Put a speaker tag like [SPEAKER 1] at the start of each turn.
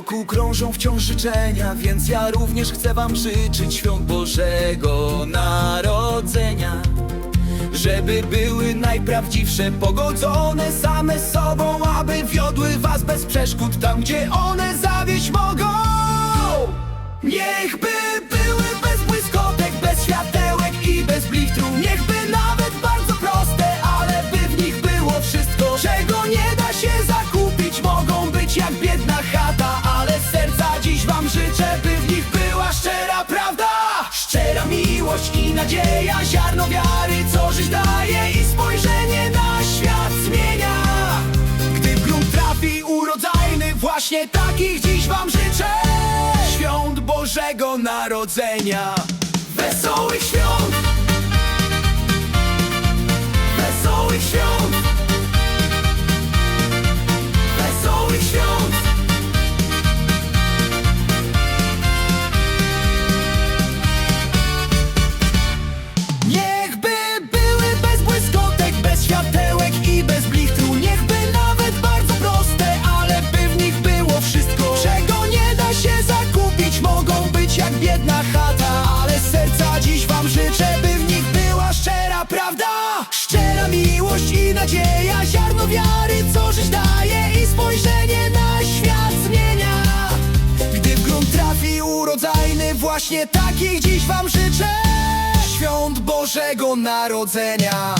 [SPEAKER 1] Wokół krążą wciąż życzenia, więc ja również chcę wam życzyć świąt Bożego Narodzenia. Żeby były najprawdziwsze, pogodzone same sobą, aby wiodły was bez przeszkód tam, gdzie one zawieść mogą. Niechby były miłość i nadzieja, ziarno wiary, co żyć daje i spojrzenie na świat zmienia. Gdy w grunt trafi urodzajny, właśnie takich dziś wam życzę. Świąt Bożego Narodzenia. Wesołych świąt! Właśnie takich dziś wam życzę. Świąt Bożego Narodzenia